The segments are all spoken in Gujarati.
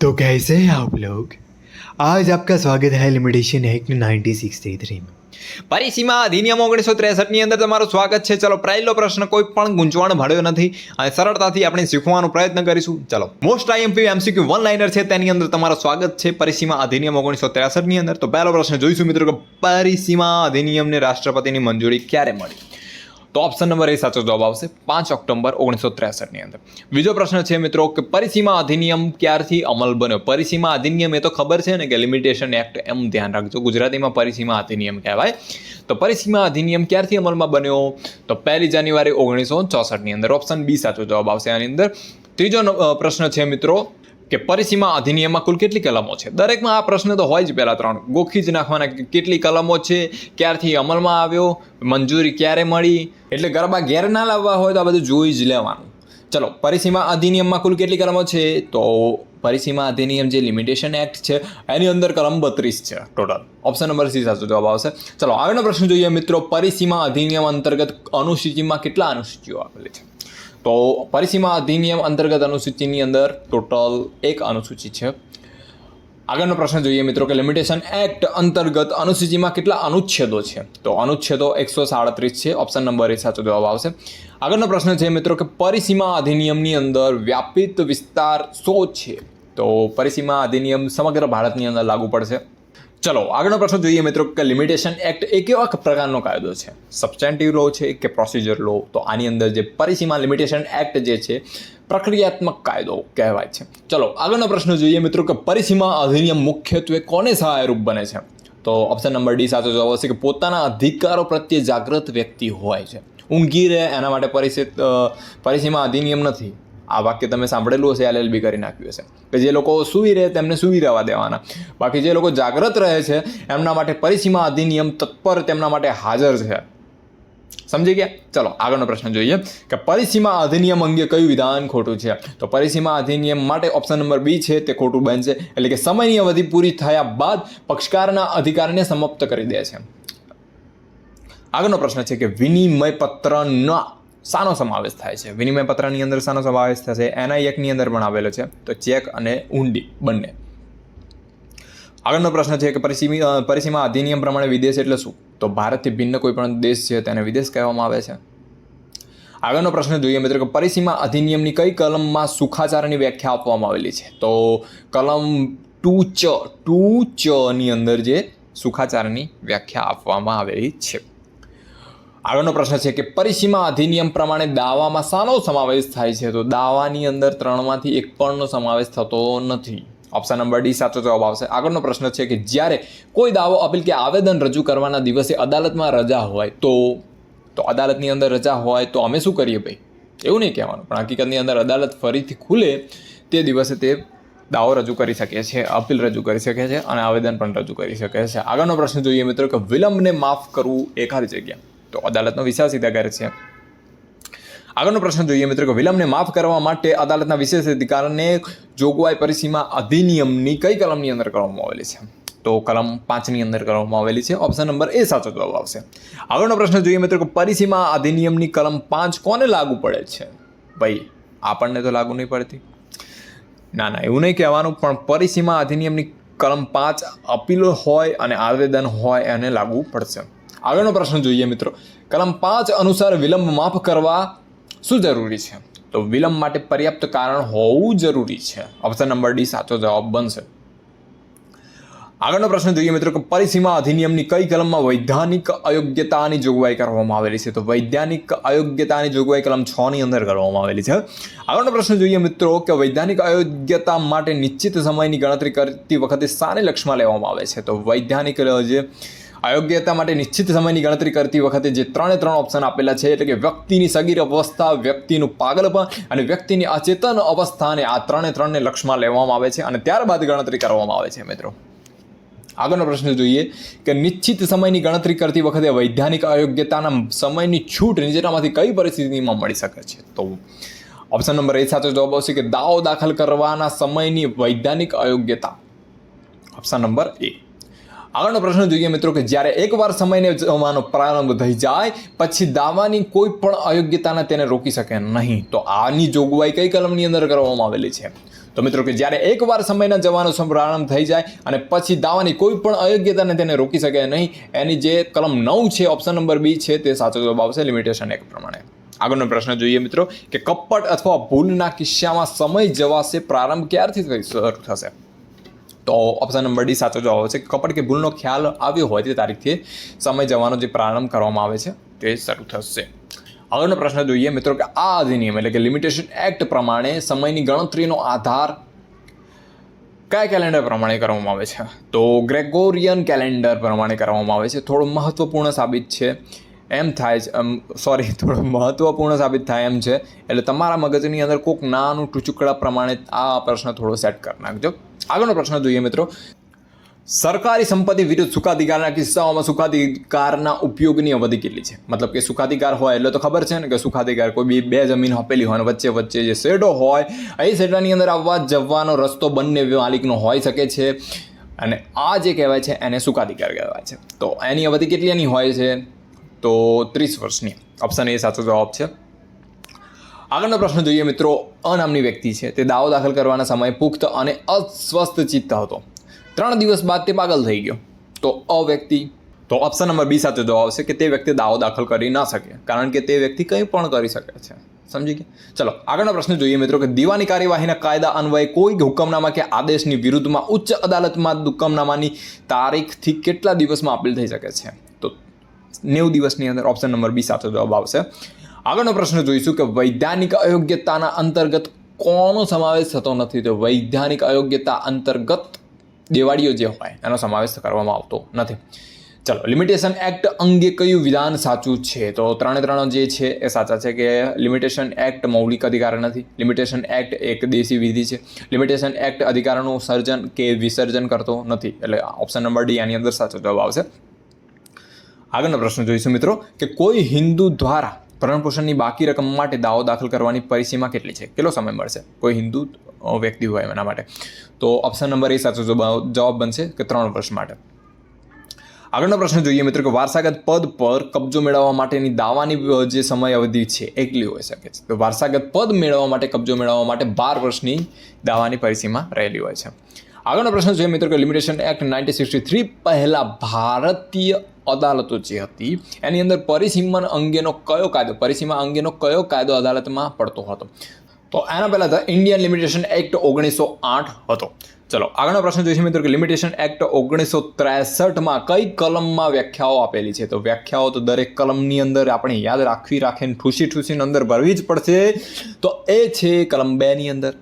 तो कैसे हैं आप लोग आज आपका स्वागत है लिमिटेशन एक्ट 1963 में પરિસીમા અધિનિયમ ઓગણીસો ત્રેસઠની અંદર તમારું સ્વાગત છે ચલો પહેલો પ્રશ્ન કોઈ પણ ગૂંચવણ ભળ્યો નથી અને સરળતાથી આપણે શીખવાનો પ્રયત્ન કરીશું ચલો most IMP MCQ one liner છે તેની અંદર તમારું સ્વાગત છે પરિસીમા અધિનિયમ ઓગણીસો ત્રેસઠની અંદર તો પહેલો પ્રશ્ન જોઈશું મિત્રો કે પરિસીમા અધિનિયમને રાષ્ટ્રપતિની મંજૂરી ક્યારે મળી તો ઓપ્શન નંબર એ સાચો જવાબ આવશે પાંચ ઓક્ટોબર ઓગણીસો ત્રેસઠની અંદર. બીજો પ્રશ્ન છે મિત્રો કે પરિસીમા અધિનિયમ ક્યારથી અમલ બન્યો? પરિસીમા અધિનિયમ એ તો ખબર છે ને કે લિમિટેશન એક્ટ એમ ધ્યાન રાખજો. ગુજરાતીમાં પરિસીમા અધિનિયમ કહેવાય. તો પરિસીમા અધિનિયમ ક્યારથી અમલમાં બન્યો? તો પહેલી જાન્યુઆરી ઓગણીસો ચોસઠની અંદર. ઓપ્શન બી સાચો જવાબ આવશે આની અંદર. ત્રીજો પ્રશ્ન છે મિત્રો કે પરિસીમા અધિનિયમમાં કુલ કેટલી કલમો છે? દરેકમાં આ પ્રશ્ન તો હોય જ પહેલાં ત્રણ. ગોખી જ નાખવાના કેટલી કલમો છે? ક્યારથી અમલમાં આવ્યો? મંજૂરી ક્યારે મળી? એટલે ગરબા ઘેર ના લાવવા હોય તો આ બધું જોઈ જ લેવાનું. ચલો, પરિસીમા અધિનિયમમાં કુલ કેટલી કલમો છે? તો પરિસીમા અધિનિયમ જે લિમિટેશન એક્ટ છે, એની અંદર કલમ બત્રીસ છે ટોટલ ઓપ્શન નંબર સી સાચો જવાબ આવશે. ચલો, આગળનો પ્રશ્ન જોઈએ મિત્રો, પરિસીમા અધિનિયમ અંતર્ગત અનુસૂચિમાં કેટલા અનુસૂચિઓ આપેલી છે? તો પરિસીમા અધિનિયમ અંતર્ગત અનુસૂચિની અંદર ટોટલ એક અનુસૂચિ છે. આગળનો પ્રશ્ન જોઈએ મિત્રો કે લિમિટેશન એક્ટ અંતર્ગત અનુસૂચિમાં કેટલા અનુચ્છેદો છે? તો અનુચ્છેદો એકસો સાડત્રીસ છે ઓપ્શન નંબર એ સાચો જવાબ આવશે. આગળનો પ્રશ્ન છે મિત્રો કે પરિસીમા અધિનિયમની અંદર વ્યાપિત વિસ્તાર શો છે? તો પરિસીમા અધિનિયમ સમગ્ર ભારતની અંદર લાગુ પડશે. ચલો, આગળનો પ્રશ્ન જોઈએ મિત્રો કે લિમિટેશન એક્ટ એ કેવા પ્રકારનો કાયદો છે? સબસ્ટેન્ટિવ લો છે કે પ્રોસિજર લો તો આની અંદર જે પરિસીમા લિમિટેશન એક્ટ જે છે, પ્રક્રિયાત્મક કાયદો કહેવાય છે. ચલો, આગળનો પ્રશ્ન જોઈએ મિત્રો કે પરિસીમા અધિનિયમ મુખ્યત્વે કોને સહાયરૂપ બને છે? તો ઓપ્શન નંબર ડી સાચો જવાબ હશે કે પોતાના અધિકારો પ્રત્યે જાગૃત વ્યક્તિ હોય છે. ઊંઘી રહે, એના માટે પરિસ્થિત પરિસીમા અધિનિયમ નથી. આ વાક્ય તમે સાંભળેલું હશે એલએલબી કરી નાખ્યું હશે. કે જે લોકો સૂઈ રહે તેમને સૂઈ રહેવા દેવાના. બાકી જે લોકો જાગ્રત રહે છે, એમના માટે પરિસીમા અધિનિયમ તત્પર તેમના માટે હાજર છે. સમજી ગયા? ચલો, આગળનો પ્રશ્ન જોઈએ. કે પરિસીમા અધિનિયમ અંગે કયું વિધાન ખોટું છે? તો પરિસીમા અધિનિયમ માટે ઓપ્શન નંબર બી છે, તે ખોટું બનશે. એટલે કે સમયની અવધિ પૂરી થયા બાદ પક્ષકારના અધિકારને સમાપ્ત કરી દે છે. આગળનો પ્રશ્ન છે કે વિનિમય પત્રના શાનો સમાવેશ થાય છે. વિનિમય પત્રની અંદર શાનો સમાવેશ થશે. એના એકની અંદર પણ આવેલો છે. તો ચેક અને ઊંડી બંને. આગળનો પ્રશ્ન છે કે પરિસીમી પરિસીમા અધિનિયમ પ્રમાણે વિદેશ એટલે શું? તો ભારતથી ભિન્ન કોઈ પણ દેશ છે તેને વિદેશ કહેવામાં આવે છે. આગળનો પ્રશ્ન જોઈએ મિત્રો કે પરિસીમા અધિનિયમની કઈ કલમમાં સુખાચારની વ્યાખ્યા આપવામાં આવેલી છે? તો કલમ ટુ ચ ટુ ચની અંદર જે સુખાચારની વ્યાખ્યા આપવામાં આવેલી છે. આગળનો પ્રશ્ન છે કે પરિસીમા અધિનિયમ પ્રમાણે દાવામાં શાનો સમાવેશ થાય છે? તો દાવાની અંદર ત્રણમાંથી એક પણનો સમાવેશ થતો નથી. ઓપ્શન નંબર ડી સાચો જવાબ આવશે. આગળનો પ્રશ્ન છે કે જ્યારે કોઈ દાવો અપીલ કે આવેદન રજૂ કરવાના દિવસે અદાલતમાં રજા હોય, તો તો અદાલતની અંદર રજા હોય તો અમે શું કરીએ ભાઈ? એવું નહીં કહેવાનું. પણ હકીકતની અંદર અદાલત ફરીથી ખુલે તે દિવસે તે દાવો રજૂ કરી શકે છે, અપીલ રજૂ કરી શકે છે અને આવેદન પણ રજૂ કરી શકે છે. આગળનો પ્રશ્ન જોઈએ મિત્રો કે વિલંબને માફ કરવું એ ખાલી જગ્યા. તો અદાલતનો વિશ્વાસાધિકાર છે. આગળનો પ્રશ્ન જોઈએ મિત્રો કે વિલંબને માફ કરવા માટે અદાલતના વિશેષ અધિકારને જોગવાઈ પરિસીમા અધિનિયમની કઈ કલમની અંદર કરવામાં આવેલી છે? તો કલમ પાંચની અંદર કરવામાં આવેલી છે. ઓપ્શન નંબર એ સાચો જવાબ આવશે. આગળનો પ્રશ્ન જોઈએ મિત્રો કે પરિસીમા અધિનિયમની કલમ પાંચ કોને લાગુ પડે છે? ભાઈ, આપણને તો લાગુ નહીં પડતી. ના ના, એવું નહીં કહેવાનું, પણ પરિસીમા અધિનિયમની કલમ પાંચ અપીલો હોય અને આવેદન હોય એને લાગુ પડશે. આગળનો પ્રશ્ન જોઈએ મિત્રો. કલમ પાંચ અનુસાર વિલંબ માફ કરવા શું જરૂરી છે? તો વિલંબ માટે પર્યાપ્ત કારણ હોવું જરૂરી છે. ઓપ્શન નંબર ડી સાચો જવાબ બનશે. આગળનો પ્રશ્ન જોઈએ મિત્રો કે પરિસીમા અધિનિયમની કઈ કલમમાં વૈધાનિક અયોગ્યતાની જોગવાઈ કરવામાં આવેલી છે? તો વૈધાનિક અયોગ્યતાની જોગવાઈ કલમ છ ની અંદર કરવામાં આવેલી છે. આગળનો પ્રશ્ન જોઈએ મિત્રો કે વૈધાનિક અયોગ્યતા માટે નિશ્ચિત સમયની ગણતરી કરતી વખતે સાને લક્ષમાં લેવામાં આવે છે? તો વૈધાનિક જે અયોગ્યતા માટે નિશ્ચિત સમયની ગણતરી કરતી વખતે જે ત્રણે ત્રણ ઓપ્શન આપેલા છે, એટલે કે વ્યક્તિની સગીર અવસ્થા, વ્યક્તિનું પાગલપણ અને વ્યક્તિની અચેતન અવસ્થાને આ ત્રણે ત્રણને લક્ષમાં લેવામાં આવે છે અને ત્યારબાદ ગણતરી કરવામાં આવે છે મિત્રો. આગળનો પ્રશ્ન જોઈએ કે નિશ્ચિત સમયની ગણતરી કરતી વખતે વૈધાનિક અયોગ્યતાના સમયની છૂટ નીચેનામાંથી કઈ પરિસ્થિતિમાં મળી શકે છે? તો ઓપ્શન નંબર એ સાચો જવાબ આવશે કે દાવો દાખલ કરવાના સમયની વૈધાનિક અયોગ્યતા. ઓપ્શન નંબર એ. આગળનો પ્રશ્ન જોઈએ મિત્રો કે જ્યારે એકવાર સમયને જવાનો પ્રારંભ થઈ જાય, પછી દાવાની કોઈ પણ અયોગ્યતાને તેને રોકી શકે નહીં. તો આની જોગવાઈ કઈ કલમની અંદર કરવામાં આવેલી છે? તો મિત્રો કે જ્યારે એકવાર સમયના જવાનો પ્રારંભ થઈ જાય અને પછી દાવાની કોઈ પણ અયોગ્યતાને તેને રોકી શકે નહીં, એની જે કલમ નવ છે ઓપ્શન નંબર બી છે, તે સાચો જવાબ આવશે લિમિટેશન એક પ્રમાણે. આગળનો પ્રશ્ન જોઈએ મિત્રો કે કપટ અથવા ભૂલના કિસ્સામાં સમય જવાશે, પ્રારંભ ક્યારથી શરૂ થશે? તો ઓપ્શન નંબર ડી સાચો જવાબ છે કપટ કે ભૂલનો ખ્યાલ આવ્યો હોય તે તારીખથી સમય જવાનો જે પ્રારંભ કરવામાં આવે છે તે શરૂ થશે. આગળનો પ્રશ્ન જોઈએ મિત્રો કે આ અધિનિયમ એટલે કે લિમિટેશન એક્ટ પ્રમાણે સમયની ગણતરીનો આધાર કયા કેલેન્ડર પ્રમાણે કરવામાં આવે છે? તો ગ્રેગોરિયન કેલેન્ડર પ્રમાણે કરવામાં આવે છે. થોડું મહત્ત્વપૂર્ણ સાબિત છે. એમ થાય છે સોરી થોડું મહત્ત્વપૂર્ણ સાબિત થાય એમ છે. એટલે તમારા મગજની અંદર કોઈક નાનું ટૂચુકડા પ્રમાણે આ પ્રશ્ન થોડો સેટ કરી નાખજો. આગળનો પ્રશ્ન જોઈએ મિત્રો. સરકારી સંપત્તિ વિરુદ્ધ સુખાધિકારના કિસ્સાઓમાં સુખાધિકારના ઉપયોગની અવધિ કેટલી છે? મતલબ કે સુખાધિકાર હોય એટલે તો ખબર છે ને કે સુખાધિકાર કોઈ બી બે જમીન આપેલી હોય વચ્ચે વચ્ચે જે શેડો હોય, એ શેડાની અંદર આવવા જવાનો રસ્તો બંને માલિકનો હોઈ શકે છે. અને આ જે કહેવાય છે એને સુખાધિકાર કહેવાય છે. તો એની અવધિ કેટલી એની હોય છે? તો ત્રીસ વર્ષની. ઓપ્શન એ સાચો જવાબ છે આગળનો પ્રશ્ન જોઈએ મિત્રો, અનામની વ્યક્તિ છે. તે દાવો દાખલ કરવાના સમયે પુખ્ત અને અસ્વસ્થ ચિત્ત હતો. ત્રણ દિવસ બાદ તે પાગલ થઈ ગયો. તો અ વ્યક્તિ તો ઓપ્શન નંબર બી સાથે જવાબ આવશે કે તે વ્યક્તિ દાવો દાખલ કરી ન શકે, કારણ કે તે વ્યક્તિ કંઈ પણ કરી શકે છે. સમજી ગયા? ચલો, આગળનો પ્રશ્ન જોઈએ મિત્રો કે દીવાની કાર્યવાહીના કાયદા અન્વયે કોઈ હુકમનામા કે આદેશની વિરુદ્ધમાં ઉચ્ચ અદાલતમાં હુકમનામાની તારીખથી કેટલા દિવસમાં અપીલ થઈ શકે છે? તો નેવું દિવસની અંદર ઓપ્શન નંબર બી સાચો જવાબ આવશે. આગળનો પ્રશ્ન જોઈશું કે વૈધાનિક અયોગ્યતાના અંતર્ગત કોનો સમાવેશ થતો નથી? તો વૈધાનિક અયોગ્યતા અંતર્ગત દેવાળીઓ જે હોય, એનો સમાવેશ કરવામાં આવતો નથી. ચલો લિમિટેશન એક્ટ અંગે કયું વિધાન સાચું છે? તો ત્રણે ત્રણ જે છે, એ સાચા છે કે લિમિટેશન એક્ટ મૌલિક અધિકાર નથી? લિમિટેશન એક્ટ એક દેશી વિધિ છે. લિમિટેશન એક્ટ અધિકારનું સર્જન કે વિસર્જન કરતો નથી. એટલે ઓપ્શન નંબર ડી આની અંદર સાચો જવાબ આવશે. આગળનો પ્રશ્ન જોઈશું મિત્રો કે કોઈ હિન્દુ દ્વારા ભરણપોષણની બાકી રકમ માટે દાવો દાખલ કરવાની પરિસીમા કેટલી છે? કેટલો સમય મળશે? કોઈ હિન્દુ વ્યક્તિ હોય એના માટે. તો ઓપ્શન નંબર એ સાચો જવાબ બનશે કે ત્રણ વર્ષ માટે. આગળનો પ્રશ્ન જોઈએ મિત્રો કે વારસાગત પદ પર કબજો મેળવવા માટેની દાવાની જે સમયાવધિ છે એકલી હોઈ શકે છે? તો વારસાગત પદ મેળવવા માટે, કબજો મેળવવા માટે બાર વર્ષની દાવાની પરિસીમા રહેલી હોય છે. આગળનો પ્રશ્ન જોઈએ મિત્રો કે limitation act nineteen sixty three પહેલાં ભારતીય અદાલતો જે હતી, એની અંદર પરિસીમન અંગેનો કયો કાયદો, પરિસીમા અંગેનો કયો કાયદો અદાલતમાં પડતો હતો? તો એના પહેલાં ધ ઇન્ડિયન લિમિટેશન એક્ટ ઓગણીસો આઠ હતો. ચલો, આગળનો પ્રશ્ન જોઈશું મિત્રો કે લિમિટેશન એક્ટ ઓગણીસો ત્રેસઠમાં કઈ કલમમાં વ્યાખ્યાઓ આપેલી છે? તો વ્યાખ્યાઓ તો દરેક કલમની અંદર આપણે યાદ રાખવી, રાખીને ઠૂસી ઠૂસીને અંદર ભરવી જ પડશે. તો એ છે કલમ બેની અંદર.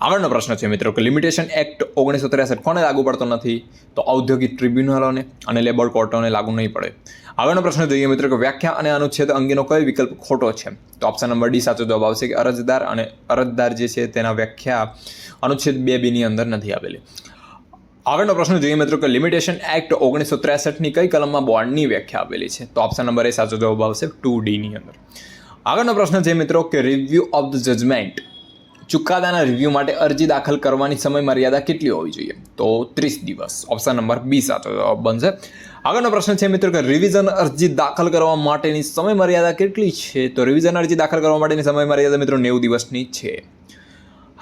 આગળનો પ્રશ્ન છે મિત્રો કે લિમિટેશન એક્ટ ઓગણીસો ત્રેસઠ કોને લાગુ પડતો નથી? તો ઔદ્યોગિક ટ્રિબ્યુનલોને અને લેબર કોર્ટોને લાગુ નહીં પડે. આગળનો પ્રશ્ન જોઈએ મિત્રો કે વ્યાખ્યા અને અનુચ્છેદ અંગેનો કયો વિકલ્પ ખોટો છે? તો ઓપ્શન નંબર ડી સાચો જવાબ આવશે કે અરજદાર અને અરજદાર જે છે તેના વ્યાખ્યા અનુચ્છેદ બે બીની અંદર નથી આવેલી. આગળનો પ્રશ્ન જોઈએ મિત્રો કે લિમિટેશન એક્ટ ઓગણીસો ત્રેસઠની કઈ કલમમાં બોન્ડની વ્યાખ્યા આપેલી છે? તો ઓપ્શન નંબર એ સાચો જવાબ આવશે ટુ ડીની અંદર. આગળનો પ્રશ્ન છે મિત્રો કે રિવ્યૂ ઓફ ધ જજમેન્ટ ચુકાદાના રિવ્યૂ માટે અરજી દાખલ કરવાની સમય મર્યાદા કેટલી હોવી જોઈએ? તો ત્રીસ દિવસ. ઓપ્શન નંબર બી સાચો જવાબ બનશે. આગળનો પ્રશ્ન છે, મિત્રો, કે રિવિઝન અરજી દાખલ કરવા માટેની સમય મર્યાદા કેટલી છે? તો રિવિઝન અરજી દાખલ કરવા માટેની સમય મર્યાદા મિત્રો, નેવું દિવસની છે.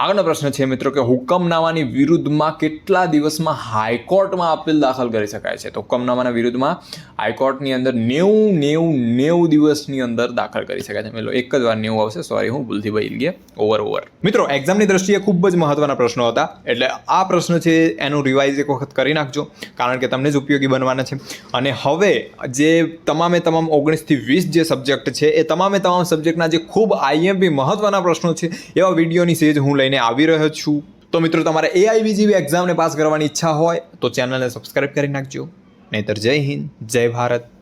આગળનો પ્રશ્ન છે મિત્રો કે હુકમનામાની વિરુદ્ધમાં કેટલા દિવસમાં હાઈકોર્ટમાં અપીલ દાખલ કરી શકાય છે? તો હુકમનામાના વિરુદ્ધમાં હાઈકોર્ટની અંદર નેવું નેવું નેવું દિવસની અંદર દાખલ કરી શકાય છે. મેલો એક જ વાર નેવું આવશે. સોરી હું ભૂલથી ભાઈ ગયા. ઓવર ઓવર મિત્રો એક્ઝામની દ્રષ્ટિએ ખૂબ જ મહત્વના પ્રશ્નો હતા. એટલે આ પ્રશ્ન છે, એનું રિવાઇઝ એક વખત કરી નાખજો, કારણ કે તમને જ ઉપયોગી બનવાના છે. અને હવે જે તમામે તમામ ઓગણીસથી વીસ જે સબ્જેક્ટ છે, એ તમામે તમામ સબ્જેક્ટના જે ખૂબ આઈએમપી મહત્વના પ્રશ્નો છે, એવા વિડીયોની સેજ હું લઈને આવી રહ્યો છું. તો મિત્રો, તમારે એઆઈબી જેવી એક્ઝામને પાસ કરવાની ઈચ્છા હોય, તો ચેનલને સબસ્ક્રાઈબ કરી નાખજો. નહીતર જય હિન્દ, જય ભારત.